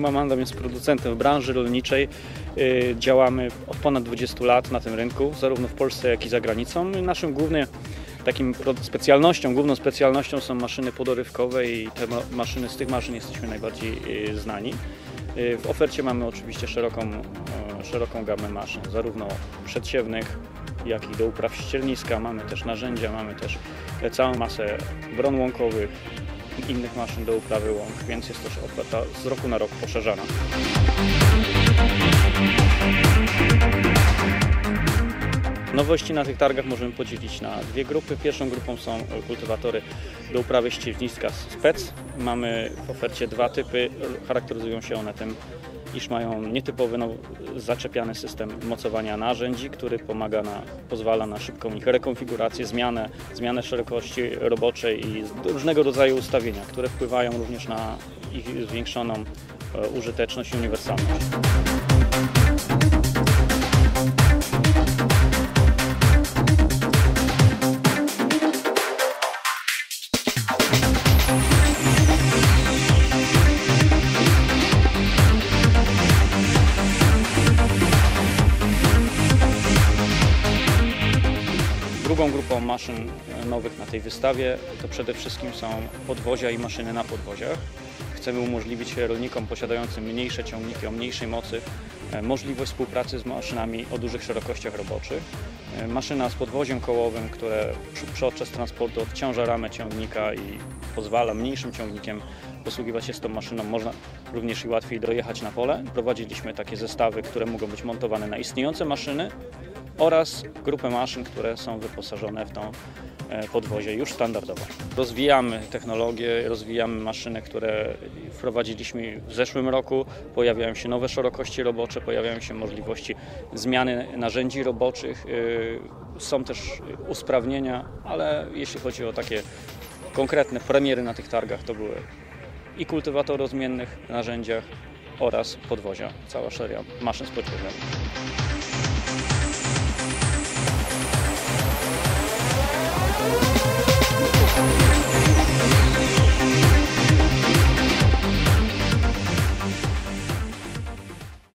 Firma Mandam jest producentem w branży rolniczej. Y, Działamy od ponad 20 lat na tym rynku, zarówno w Polsce, jak i za granicą. Naszym głównym takim specjalnością, główną specjalnością są maszyny podorywkowe i te ma- maszyny, z tych maszyn jesteśmy najbardziej y, znani. Y, W ofercie mamy oczywiście szeroką, szeroką gamę maszyn, zarówno przedsiewnych, jak i do upraw ścierniska. Mamy też narzędzia, mamy też e, całą masę bron łąkowych, innych maszyn do uprawy łąk, więc jest też oferta z roku na rok poszerzana. Nowości na tych targach możemy podzielić na dwie grupy. Pierwszą grupą są kultywatory do uprawy ścierniska spec. Mamy w ofercie dwa typy. Charakteryzują się one tym, iż mają nietypowy no, zaczepiany system mocowania narzędzi, który pomaga na, pozwala na szybką ich rekonfigurację, zmianę, zmianę szerokości roboczej i różnego rodzaju ustawienia, które wpływają również na ich zwiększoną e, użyteczność i uniwersalność. Drugą grupą maszyn nowych na tej wystawie to przede wszystkim są podwozia i maszyny na podwoziach. Chcemy umożliwić rolnikom posiadającym mniejsze ciągniki o mniejszej mocy e, możliwość współpracy z maszynami o dużych szerokościach roboczych. E, Maszyna z podwoziem kołowym, które podczas transportu odciąża ramę ciągnika i pozwala mniejszym ciągnikiem posługiwać się z tą maszyną. Można również i łatwiej dojechać na pole. Prowadziliśmy takie zestawy, które mogą być montowane na istniejące maszyny oraz grupę maszyn, które są wyposażone w tą e, podwozie już standardowo. Rozwijamy technologię, rozwijamy maszyny, które wprowadziliśmy w zeszłym roku. Pojawiają się nowe szerokości robocze, pojawiają się możliwości zmiany narzędzi roboczych. y, Są też usprawnienia, ale jeśli chodzi o takie konkretne premiery na tych targach, to były i kultywatory o zmiennych narzędziach oraz podwozia, cała seria maszyn z.